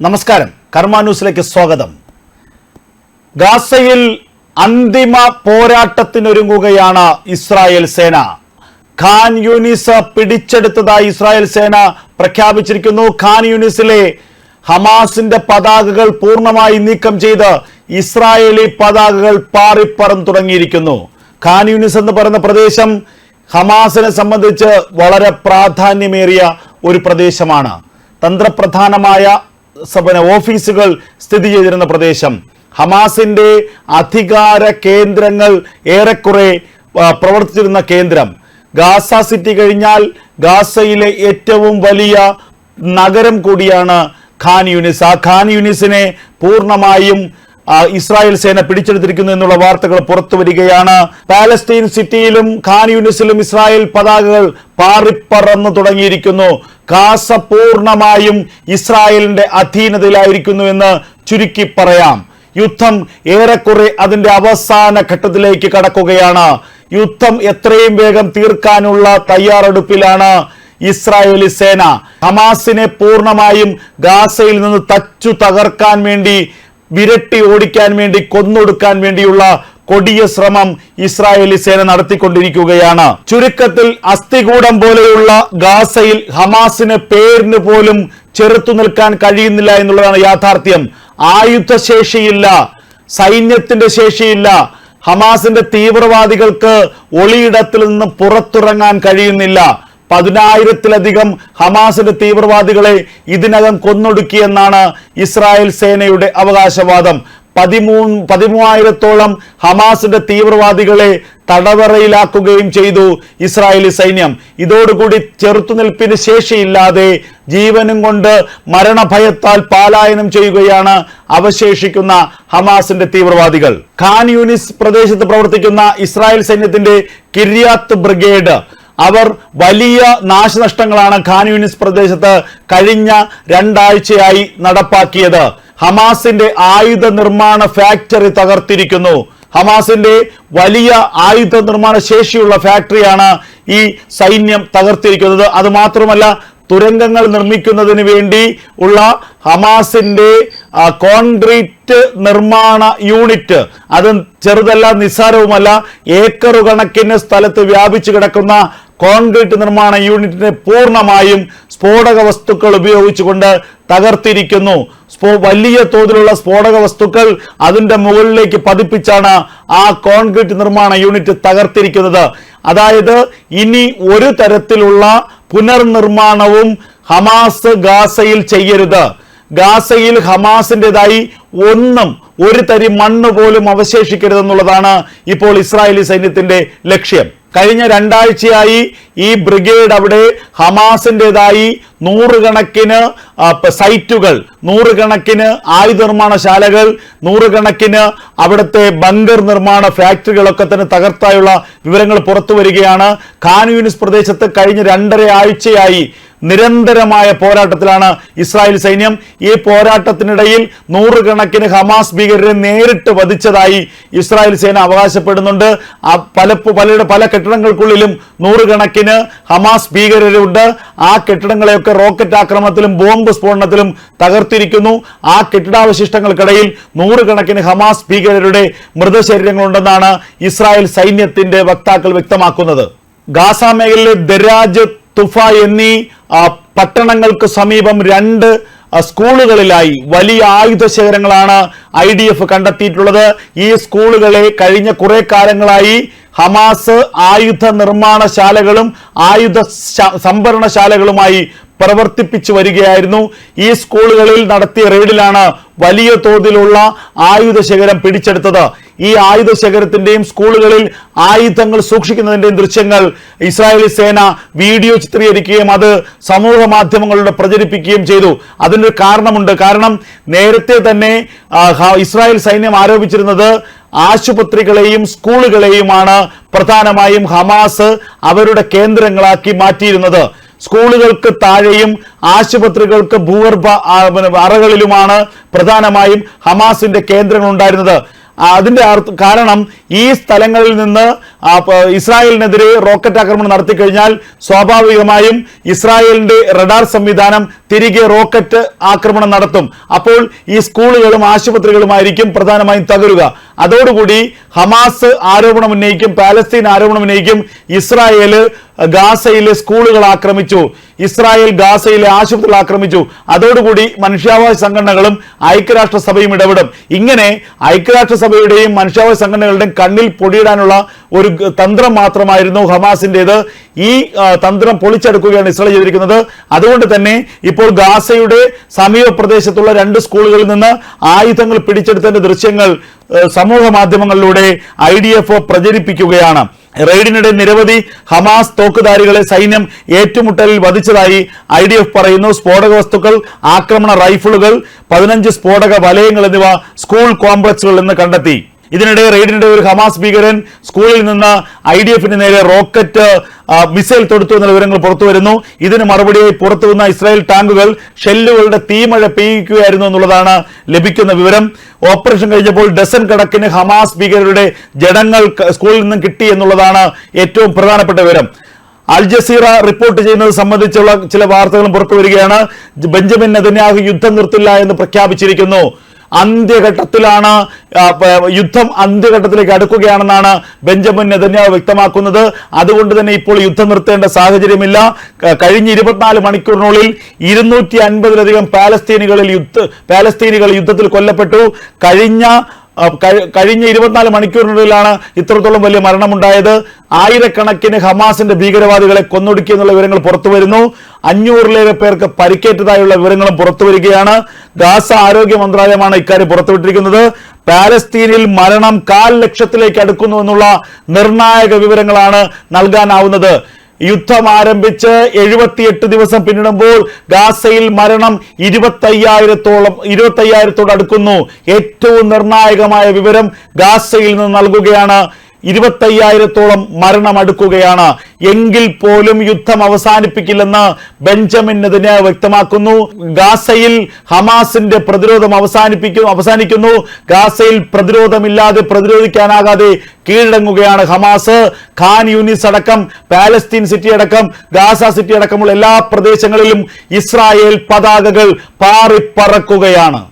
നമസ്കാരം. കർമ്മ ന്യൂസിലേക്ക് സ്വാഗതം. ഗാസയിൽ അന്തിമ പോരാട്ടത്തിനൊരുങ്ങുകയാണ് ഇസ്രായേൽ സേന. ഖാൻ യൂനിസ് പിടിച്ചെടുത്തതായി ഇസ്രായേൽ സേന പ്രഖ്യാപിച്ചിരിക്കുന്നു. ഖാൻ യൂനിസിലെ ഹമാസിന്റെ പതാകകൾ പൂർണമായി നീക്കം ചെയ്ത് ഇസ്രായേലി പതാകകൾ പാറിപ്പറന്ന് തുടങ്ങിയിരിക്കുന്നു. ഖാൻ യൂനിസ് എന്ന് പറയുന്ന പ്രദേശം ഹമാസിനെ സംബന്ധിച്ച് വളരെ പ്രാധാന്യമേറിയ ഒരു പ്രദേശമാണ്. തന്ത്രപ്രധാനമായ സപന ഓഫീസുകൾ സ്ഥിതി ചെയ്തിരുന്ന പ്രദേശം. ഹമാസിന്റെ അധികാര കേന്ദ്രങ്ങൾ ഏറെക്കുറെ പ്രവർത്തിച്ചിരുന്ന കേന്ദ്രം. ഗാസ സിറ്റി കഴിഞ്ഞാൽ ഗാസയിലെ ഏറ്റവും വലിയ നഗരം കൂടിയാണ് ഖാൻ യൂനിസ്. ആ ഖാൻ യൂനിസിനെ പൂർണമായും ഇസ്രായേൽ സേന പിടിച്ചെടുത്തിരിക്കുന്നു എന്നുള്ള വാർത്തകൾ പുറത്തു വരികയാണ്. പാലസ്തീൻ സിറ്റിയിലും ഖാൻ യൂനിസിലും ഇസ്രായേൽ പതാകകൾ പാറിപ്പറന്നു തുടങ്ങിയിരിക്കുന്നു. ഗാസ പൂർണമായും ഇസ്രായേലിന്റെ അധീനതയിലായിരിക്കുന്നു എന്ന് ചുരുക്കി പറയാം. യുദ്ധം ഏറെക്കുറെ അതിന്റെ അവസാന ഘട്ടത്തിലേക്ക് കടക്കുകയാണ്. യുദ്ധം എത്രയും വേഗം തീർക്കാനുള്ള തയ്യാറെടുപ്പിലാണ് ഇസ്രായേലി സേന. ഹമാസിനെ പൂർണമായും ഗാസയിൽ നിന്ന് തച്ചു തകർക്കാൻ വേണ്ടി വിരട്ടി ഓടിക്കാൻ വേണ്ടി കൊന്നൊടുക്കാൻ വേണ്ടിയുള്ള കൊടിയ ശ്രമം ഇസ്രായേലി സേന നടത്തിക്കൊണ്ടിരിക്കുകയാണ്. ചുരുക്കത്തിൽ അസ്ഥികൂടം പോലെയുള്ള ഗാസയിൽ ഹമാസിന് പേരിന് പോലും ചെറുത്തു നിൽക്കാൻ കഴിയുന്നില്ല എന്നുള്ളതാണ് യാഥാർത്ഥ്യം. ആയുധശേഷിയില്ല സൈന്യത്തിന്റെ ശേഷിയില്ല ഹമാസിന്റെ തീവ്രവാദികൾക്ക് ഒളിയിടത്തിൽ നിന്ന് പുറത്തിറങ്ങാൻ കഴിയുന്നില്ല. പതിനായിരത്തിലധികം ഹമാസിന്റെ തീവ്രവാദികളെ ഇതിനകം കൊന്നൊടുക്കിയെന്നാണ് ഇസ്രായേൽ സേനയുടെ അവകാശവാദം. പതിമൂന്ന് പതിമൂവായിരത്തോളം ഹമാസിന്റെ തീവ്രവാദികളെ തടവറയിലാക്കുകയും ചെയ്തു ഇസ്രായേലി സൈന്യം. ഇതോടുകൂടി ചെറുത്തുനിൽപ്പിന് ശേഷിയില്ലാതെ ജീവനും കൊണ്ട് മരണഭയത്താൽ പാലായനം ചെയ്യുകയാണ് അവശേഷിക്കുന്ന ഹമാസിന്റെ തീവ്രവാദികൾ. ഖാൻ യൂനിസ് പ്രദേശത്ത് പ്രവർത്തിക്കുന്ന ഇസ്രായേൽ സൈന്യത്തിന്റെ കിരിയാത്ത് ബ്രിഗേഡ്. അവർ വലിയ നാശനഷ്ടങ്ങളാണ് ഖാൻ യൂനിസ് പ്രദേശത്ത് കഴിഞ്ഞ രണ്ടാഴ്ചയായി നടപ്പാക്കിയത്. ഹമാസിന്റെ ആയുധ നിർമ്മാണ ഫാക്ടറി തകർത്തിരിക്കുന്നു. ഹമാസിന്റെ വലിയ ആയുധ നിർമ്മാണ ശേഷിയുള്ള ഫാക്ടറിയാണ് ഈ സൈന്യം തകർത്തിരിക്കുന്നത്. അത് മാത്രമല്ല തുരങ്കങ്ങൾ നിർമ്മിക്കുന്നതിന് വേണ്ടി ഉള്ള ഹമാസിന്റെ കോൺക്രീറ്റ് നിർമ്മാണ യൂണിറ്റ് അത് ചെറുതല്ല നിസ്സാരവുമല്ല ഏക്കർ കണക്കിന് സ്ഥലത്ത് വ്യാപിച്ചു കിടക്കുന്ന കോൺക്രീറ്റ് നിർമ്മാണ യൂണിറ്റിനെ പൂർണമായും സ്ഫോടക വസ്തുക്കൾ ഉപയോഗിച്ചുകൊണ്ട് തകർത്തിരിക്കുന്നു. വലിയ തോതിലുള്ള സ്ഫോടക വസ്തുക്കൾ അതിന്റെ മുകളിലേക്ക് പതിപ്പിച്ചാണ് ആ കോൺക്രീറ്റ് നിർമ്മാണ യൂണിറ്റ് തകർത്തിരിക്കുന്നത്. അതായത് ഇനി ഒരു തരത്തിലുള്ള പുനർനിർമ്മാണവും ഹമാസ് ഗാസയിൽ ചെയ്യരുത്. ഗാസയിൽ ഹമാസിന്റെതായി ഒന്നും ഒരു തരി മണ്ണ് പോലും അവശേഷിക്കരുതെന്നുള്ളതാണ് ഇപ്പോൾ ഇസ്രായേലി സൈന്യത്തിന്റെ ലക്ഷ്യം. കഴിഞ്ഞ രണ്ടാഴ്ചയായി ഈ ബ്രിഗേഡ് അവിടെ ഹമാസിന്റെതായി നൂറുകണക്കിന് സൈറ്റുകൾ നൂറുകണക്കിന് ആയുധ നിർമ്മാണശാലകൾ നൂറുകണക്കിന് അവിടുത്തെ ബങ്കർ നിർമ്മാണ ഫാക്ടറികളൊക്കെ തന്നെ തകർത്തായുള്ള വിവരങ്ങൾ പുറത്തു വരികയാണ് ഖാൻ യൂനിസ് പ്രദേശത്ത് കഴിഞ്ഞ രണ്ടര ആഴ്ചയായി നിരന്തരമായ പോരാട്ടത്തിലാണ് ഇസ്രായേൽ സൈന്യം. ഈ പോരാട്ടത്തിനിടയിൽ നൂറുകണക്കിന് ഹമാസ് ഭീകരരെ നേരിട്ട് വധിച്ചതായി ഇസ്രായേൽ സേന അവകാശപ്പെടുന്നുണ്ട്. പല പലരുടെ പല കെട്ടിടങ്ങൾക്കുള്ളിലും നൂറുകണക്കിന് ഹമാസ് ഭീകരരുണ്ട്. ആ കെട്ടിടങ്ങളെയൊക്കെ റോക്കറ്റ് ആക്രമണത്തിലും ബോംബ് സ്ഫോടനത്തിലും തകർത്തിരിക്കുന്നു. ആ കെട്ടിടാവശിഷ്ടങ്ങൾക്കിടയിൽ നൂറുകണക്കിന് ഹമാസ് ഭീകരരുടെ മൃതശരീരങ്ങളുണ്ടെന്നാണ് ഇസ്രായേൽ സൈന്യത്തിന്റെ വക്താക്കൾ വ്യക്തമാക്കുന്നത്. ഗാസ മേഖലയിലെ ദരാജ് തുഫ എന്നീ പട്ടണങ്ങൾക്ക് സമീപം രണ്ട് സ്കൂളുകളിലായി വലിയ ആയുധ ശേഖരങ്ങളാണ് ഐ ഡി എഫ് കണ്ടെത്തിയിട്ടുള്ളത്. ഈ സ്കൂളുകളെ കഴിഞ്ഞ കുറെ കാലങ്ങളായി ഹമാസ് ആയുധ നിർമ്മാണശാലകളും ആയുധ സംഭരണശാലകളുമായി പ്രവർത്തിപ്പിച്ചു വരികയായിരുന്നു. ഈ സ്കൂളുകളിൽ നടത്തിയ റെയ്ഡിലാണ് വലിയ തോതിലുള്ള ആയുധശേഖരം പിടിച്ചെടുത്തത്. ഈ ആയുധ ശേഖരത്തിന്റെയും സ്കൂളുകളിൽ ആയുധങ്ങൾ സൂക്ഷിക്കുന്നതിന്റെയും ദൃശ്യങ്ങൾ ഇസ്രായേലി സേന വീഡിയോ ചിത്രീകരിക്കുകയും അത് സമൂഹ മാധ്യമങ്ങളിലൂടെ പ്രചരിപ്പിക്കുകയും ചെയ്തു. അതിനൊരു കാരണമുണ്ട്. കാരണം നേരത്തെ തന്നെ ഇസ്രായേൽ സൈന്യം ആരോപിച്ചിരുന്നത് ആശുപത്രികളെയും സ്കൂളുകളെയുമാണ് പ്രധാനമായും ഹമാസ് അവരുടെ കേന്ദ്രങ്ങളാക്കി മാറ്റിയിരുന്നത്. സ്കൂളുകൾക്ക് താഴെയും ആശുപത്രികൾക്ക് ഭൂഗർഭ അറകളിലുമാണ് പ്രധാനമായും ഹമാസിന്റെ കേന്ദ്രങ്ങൾ ഉണ്ടായിരുന്നത്. അതിന്റെ കാരണം ഈ സ്ഥലങ്ങളിൽ നിന്ന് ഇസ്രായേലിനെതിരെ റോക്കറ്റ് ആക്രമണം നടത്തി കഴിഞ്ഞാൽ സ്വാഭാവികമായും ഇസ്രായേലിന്റെ റഡാർ സംവിധാനം തിരികെ റോക്കറ്റ് ആക്രമണം നടത്തും. അപ്പോൾ ഈ സ്കൂളുകളും ആശുപത്രികളുമായിരിക്കും പ്രധാനമായും തകരുക. അതോടുകൂടി ഹമാസ് ആരോപണം ഉന്നയിക്കും പാലസ്തീൻ ആരോപണം ഉന്നയിക്കും. ഇസ്രായേൽ ഗാസയിലെ സ്കൂളുകൾ ആക്രമിച്ചു. ഇസ്രായേൽ ഗാസയിലെ ആശുപത്രികൾ ആക്രമിച്ചു. അതോടുകൂടി മനുഷ്യാവകാശ സംഘടനകളും ഐക്യരാഷ്ട്ര സഭയും ഇടപെടും. ഇങ്ങനെ ഐക്യരാഷ്ട്ര സഭയുടെയും മനുഷ്യാവകാശ സംഘടനകളുടെയും കണ്ണിൽ പൊടിയിടാനുള്ള ഒരു തന്ത്രം മാത്രമായിരുന്നു ഹമാസിന്റേത്. ഈ തന്ത്രം പൊളിച്ചെടുക്കുകയാണ് ഇസ്രായേൽ ചെയ്തിരിക്കുന്നത്. അതുകൊണ്ട് തന്നെ ഇപ്പോൾ ഗാസയുടെ സമീപ പ്രദേശത്തുള്ള രണ്ട് സ്കൂളുകളിൽ നിന്ന് ആയുധങ്ങൾ പിടിച്ചെടുത്തതിന്റെ ദൃശ്യങ്ങൾ സമൂഹ മാധ്യമങ്ങളിലൂടെ ഐ ഡി എഫ് പ്രചരിപ്പിക്കുകയാണ്. റെയ്ഡിനിടെ നിരവധി ഹമാസ് തോക്കുധാരികളെ സൈന്യം ഏറ്റുമുട്ടലിൽ വധിച്ചതായി ഐ ഡി എഫ് പറയുന്നു. സ്ഫോടക വസ്തുക്കൾ ആക്രമണ റൈഫിളുകൾ പതിനഞ്ച് സ്ഫോടക വലയങ്ങൾ എന്നിവ സ്കൂൾ കോംപ്ലക്സുകളിൽ നിന്ന് കണ്ടെത്തി. ഇതിനിടെ റെയ്ഡിനിടെ ഒരു ഹമാസ് ഭീകരൻ സ്കൂളിൽ നിന്ന് ഐ ഡി എഫിന് നേരെ റോക്കറ്റ് മിസൈൽ തൊടുത്തു എന്ന വിവരങ്ങൾ പുറത്തു വരുന്നു. ഇതിന് മറുപടിയായി പുറത്തു വന്ന ഇസ്രായേൽ ടാങ്കുകൾ ഷെല്ലുകളുടെ തീമഴ പെയ്യിക്കുകയായിരുന്നു എന്നുള്ളതാണ് ലഭിക്കുന്ന വിവരം. ഓപ്പറേഷൻ കഴിഞ്ഞപ്പോൾ ഡസൻ കണക്കിന് ഹമാസ് ഭീകരരുടെ ജഡങ്ങൾ സ്കൂളിൽ നിന്നും കിട്ടി എന്നുള്ളതാണ് ഏറ്റവും പ്രധാനപ്പെട്ട വിവരം. അൽ ജസീറ റിപ്പോർട്ട് ചെയ്യുന്നത് സംബന്ധിച്ചുള്ള ചില വാർത്തകളും പുറത്തു വരികയാണ്. ബെഞ്ചമിൻ നെതന്യാഹു യുദ്ധം നിർത്തില്ല എന്ന് പ്രഖ്യാപിച്ചിരിക്കുന്നു. അന്ത്യഘട്ടത്തിലാണ് യുദ്ധം അന്ത്യഘട്ടത്തിലേക്ക് അടുക്കുകയാണെന്നാണ് ബെഞ്ചമിൻ നെതന്യാവ് വ്യക്തമാക്കുന്നത്. അതുകൊണ്ട് തന്നെ ഇപ്പോൾ യുദ്ധം നിർത്തേണ്ട സാഹചര്യമില്ല. കഴിഞ്ഞ ഇരുപത്തിനാല് മണിക്കൂറിനുള്ളിൽ ഇരുന്നൂറ്റി അൻപതിലധികം പാലസ്തീനികളിൽ യുദ്ധ പാലസ്തീനികൾ യുദ്ധത്തിൽ കൊല്ലപ്പെട്ടു. കഴിഞ്ഞ കഴിഞ്ഞ ഇരുപത്തിനാല് മണിക്കൂറിനുള്ളിലാണ് ഇത്രത്തോളം വലിയ മരണമുണ്ടായത്. ആയിരക്കണക്കിന് ഹമാസിന്റെ ഭീകരവാദികളെ കൊന്നൊടുക്കി എന്നുള്ള വിവരങ്ങൾ പുറത്തു വരുന്നു. അഞ്ഞൂറിലേറെ പേർക്ക് പരിക്കേറ്റതായുള്ള വിവരങ്ങളും പുറത്തു വരികയാണ്. ഗാസ ആരോഗ്യ മന്ത്രാലയമാണ് ഇക്കാര്യം പുറത്തുവിട്ടിരിക്കുന്നത്. പാലസ്തീനിൽ മരണം കാൽ ലക്ഷത്തിലേക്ക് അടുക്കുന്നു എന്നുള്ള നിർണായക വിവരങ്ങളാണ് നൽകാനാവുന്നത്. യുദ്ധം ആരംഭിച്ച് എഴുപത്തിയെട്ട് ദിവസം പിന്നിടുമ്പോൾ ഗാസയിൽ മരണം ഇരുപത്തയ്യായിരത്തോളം ഇരുപത്തയ്യായിരത്തോട് അടുക്കുന്നു. ഏറ്റവും നിർണായകമായ വിവരം ഗാസയിൽ നിന്ന് നൽകുകയാണ്. ഇരുപത്തയ്യായിരത്തോളം മരണമടുക്കുകയാണ്. എങ്കിൽ പോലും യുദ്ധം അവസാനിപ്പിക്കില്ലെന്ന് ബെഞ്ചമിൻ നെതിന് വ്യക്തമാക്കുന്നു. ഗാസയിൽ ഹമാസിന്റെ പ്രതിരോധം അവസാനിപ്പിക്കും അവസാനിക്കുന്നു. ഗാസയിൽ പ്രതിരോധമില്ലാതെ പ്രതിരോധിക്കാനാകാതെ കീഴടങ്ങുകയാണ് ഹമാസ്. ഖാൻ യൂനിസ് അടക്കം പാലസ്തീൻ സിറ്റി അടക്കം ഗാസ സിറ്റി അടക്കമുള്ള എല്ലാ പ്രദേശങ്ങളിലും ഇസ്രായേൽ പതാകകൾ പാറിപ്പറക്കുകയാണ്.